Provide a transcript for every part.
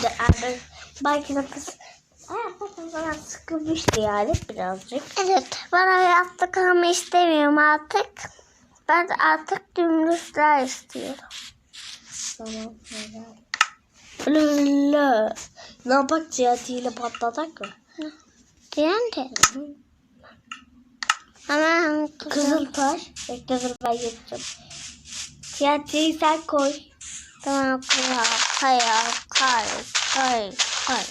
Şimdi Arda belki de kız zaman sıkılmıştı yani birazcık. Evet, ben hayatta kalmayı istemiyorum artık. Ben artık dümdüzler istiyorum. Tamam. Lülle. Ne yapak TNT'yle patlatak mı? Diyen. Hemen kızıl. Kızıl taş. Bekle dur ben yapacağım. TNT'yi sen koy. Tamam kızıl. Hayır, hayır, hayır, hayır.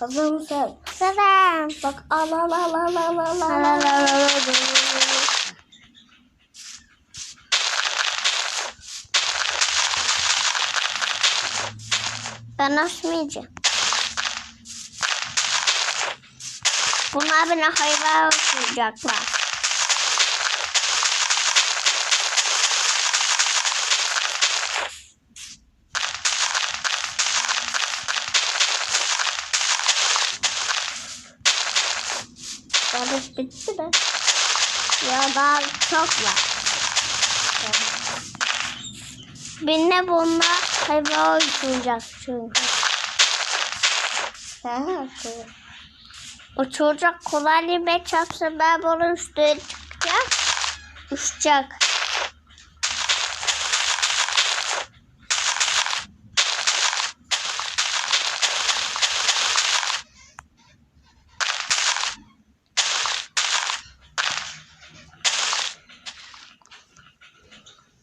Hazır mısın? Selam. Bak al al al al al al al al. la la. Ben açmayacağım. Bunlar beni hayvan uçuracaklar. Kardeş bitti mi? Ya daha çok var. Beni bunlar hayvan uçuracak çünkü. Ha, koy. Uçuracak kolay bir çarpsa ben bunun üstüne çıkacak. Uçacak.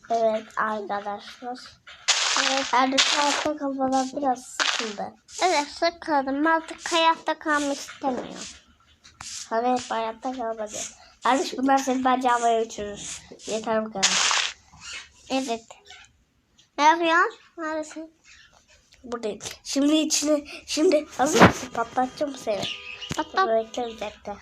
Evet arkadaşlar. Evet Erdem hayatta kalmadan biraz sıkıldı. Evet sıkıldım. Artık hayatta kalmak istemiyorum. Hani hep hayatta kalmadı. Kardeş bunlar seni bence havaya uçurur. Yeter bu kadar. Evet. Ne yapıyorsun? Neredesin? Buradayım. Şimdi içine, şimdi hazır mısın? Patlatacağım seni. Patlat. Bekle bir dakika.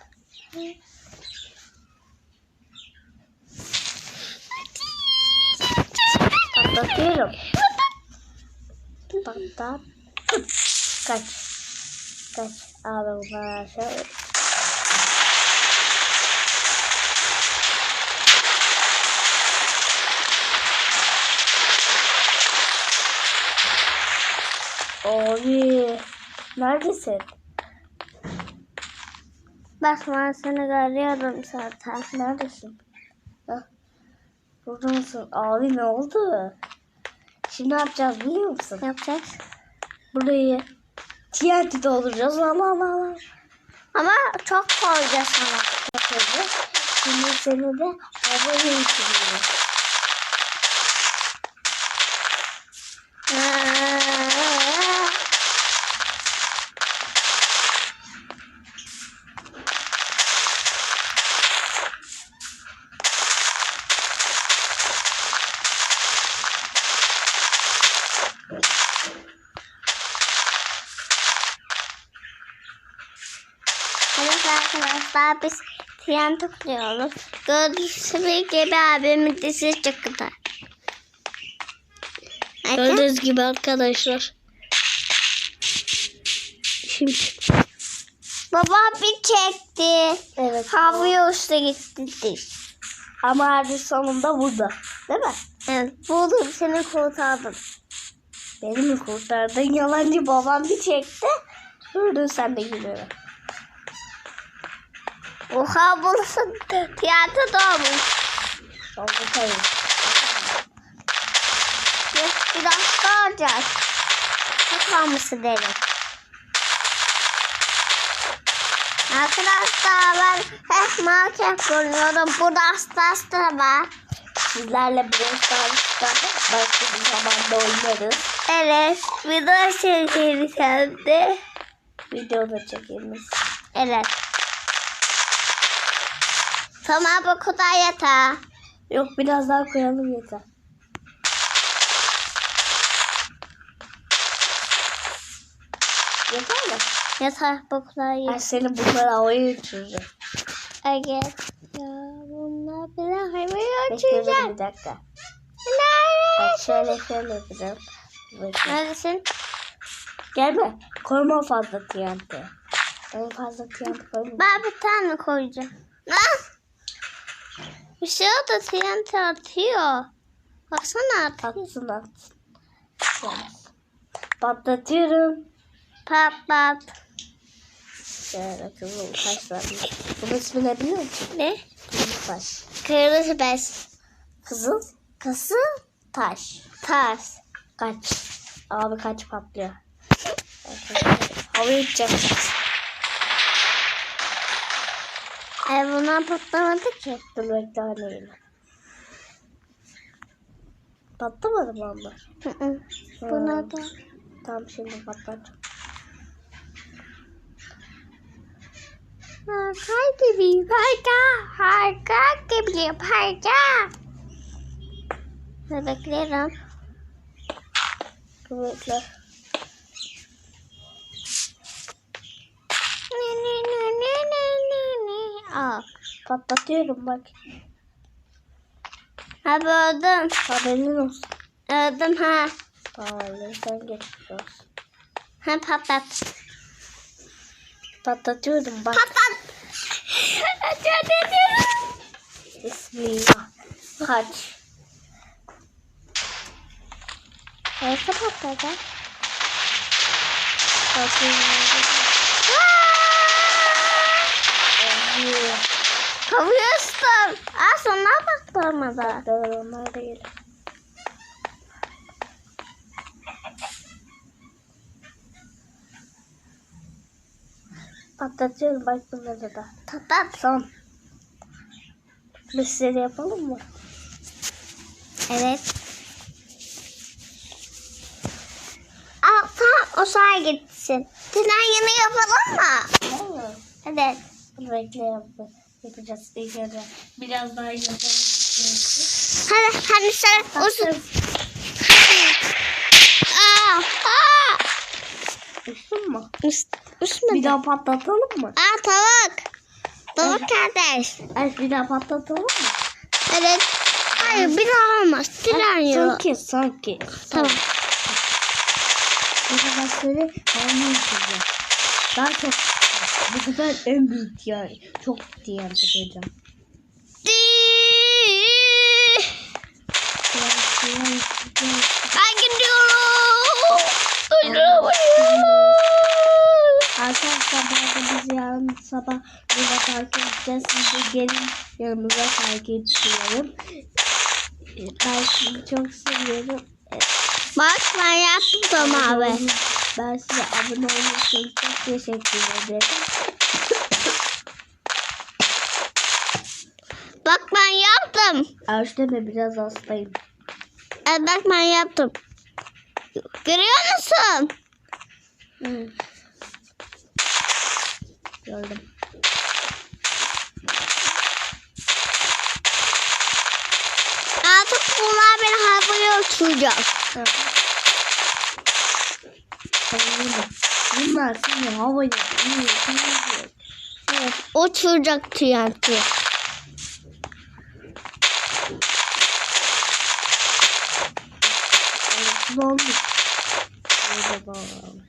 Patlatıyorum. Patlat. Kaç. Kaç. Abi bunlar aşağı. Abi. Neredesin? Bak ben seni görüyorum zaten. Neredesin? Burada mısın? Abi ne oldu? Şimdi ne yapacağız biliyor musun? Ne yapacağız? Burayı TNT dolduracağız. Allah Allah Allah. Ama çok koyacağız ama. Bakıyoruz. Şimdi seni de havaya uçuruyoruz. Evet arkadaşlar biz tren topluyoruz. Gördüğünüz gibi abimin dizisi çıktı. Gördüğünüz gibi arkadaşlar. Şimdi Baba bir çekti. evet. Havaya uçtu gitti diş. Ama hadi sonunda burada. Değil mi? Evet buldum seni kurtardım. Beni mi kurtardın? Yalancı babam bir çekti. Gördün sen de gülüyorum. Oha burası tiyatro. Oldu tabii. Biraz, daha olacak. Çok almışı derim. Arkadaşlar ben hep market görüyorum. Burada hasta hasta var. Sizlerle Brawl Stars'ta başka bir zamanda oynarız. Evet. Video çekeriz hem de. Video da çekeriz. Evet. Tamam bu kadar yeter. Yok biraz daha koyalım yeter. Yeter mi? Yeter bu kadar Ben yeter. seni bunlara havaya uçuracağım. Evet. Ya bunlar bile hayvaya Bekle uçacak. bir dakika. Bak şöyle şöyle yapacağım. Bekle. Neredesin? Gelme. Koyma fazla TNT. En fazla TNT koyma. Ben bir tane koyacağım. Ha? Şey oldu TNT atıyor. Baksana at. Atsın atsın. Yalnız. Patlatıyorum. Patlat. Şöyle kızıl taşlar. Bunun ismi ne biliyor musun? Ne? Kızıl taş. Kırmızı bez. Kızıl kası taş. Ters. Kaç. Abi kaç patlıyor. Havaya uçacağız. E bundan patlamadı ki. Dur bekle anneyle. Patlamadı mı onlar? Hı hı. Buna da. Tamam şimdi patlatacağım. Harika gibi harika. Harika gibi harika. Ne ne ne ne ne. Aa. Patlatıyorum bak. Abi öldüm. Haberin olsun. Öldüm ha. Vallahi sen geçmiş olsun. Ha patlat. Patlatıyorum bak. Patlat. Patlat ediyorum. Bismillah. Kaç. Nasıl patladı? Patlatıyorum. Evet. Kavuyorsun. Aa sonra patlamadı. Dur onlar değil. Patlatıyorum bak bunları da. Patlat. Son. Bir seri yapalım mı? Evet. Aa tamam o sağa gitsin. Tren yanı yapalım mı? Evet. Bekle yap yapacağız. İlk önce biraz daha yapalım. Hadi hadi sen aa. Uçsun mu? Üst, üstüne Bir daha patlatalım mı? Aa tavuk. Tavuk kardeş. Evet bir daha patlatalım mı? Evet. Hayır bir daha olmaz. Tren yok. Sanki sanki. Tamam. Bu sefer söyle ben ne yapacağım? Daha çok bu sefer en büyük yani. Çok diye yapacağım. Ben gidiyorum. Arkadaşlar arada biz yarın sabah burada takip edeceğiz. Siz de gelin yanımıza takip ediyorum. Ben sizi çok seviyorum. Bak ben yaptım abi. Ben size abone olduğunuz için çok teşekkür ederim. Bak ben yaptım. Erşleme biraz hastayım. Evet bak ben yaptım. Görüyor musun? Hı. Gördüm. Artık bunlar beni havaya uçuracak. Hı. Tamam. Bunlar seni havaya iyi iyi. Evet. Uçuracak TNT. Ne olmuş? Burada bağlamış.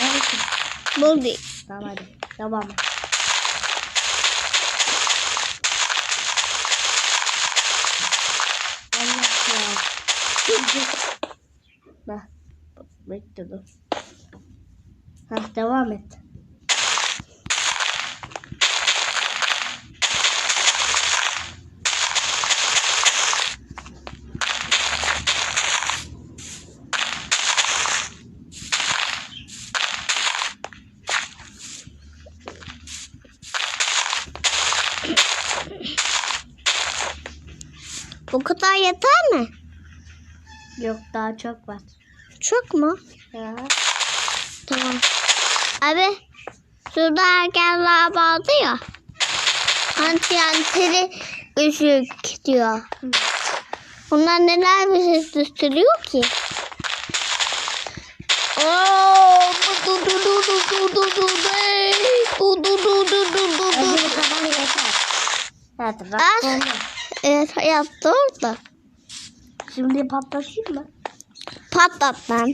Neredesin? Buldu. Tamam hadi. Devam et. Allah ya. Bak. Bekle dur. Hah devam et. Bu kadar yeter mi? Yok daha çok var. Çok mu? Ya. Tamam. Abi şurada ergenler vardı ya. Anti antili ışık diyor. Hı. Onlar neler bir ses gösteriyor ki? Oo, du du du du du du du. Du du du du du du. Hadi bak Ah. Evet yaptı orada. Şimdi patlatayım mı? patlatmam.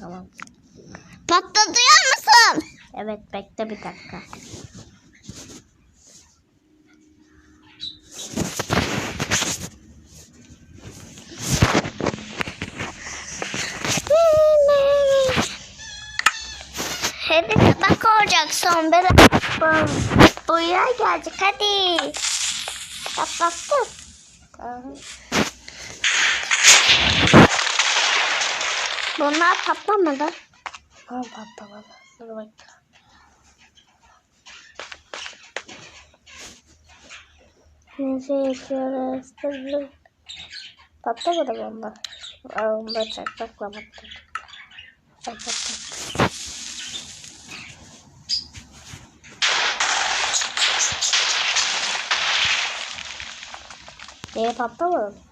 Tamam. Patlatıyor musun? Evet bekle bir dakika. Hadi tabak olacak son bir bu, buraya gelecek hadi. Kapattım. Tamam. Bunlar patlamadı. Tamam patlamadı. Dur bak. Neyse yapıyoruz. Dur. Patlamadı? Aa, onlar çakmakla. Ay patladı. Niye patlamadı?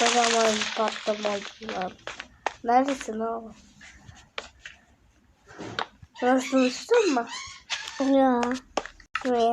Başka zaman patlamadılar. Neredesin oğlum? Burası uçtun mu? Ya. Buraya.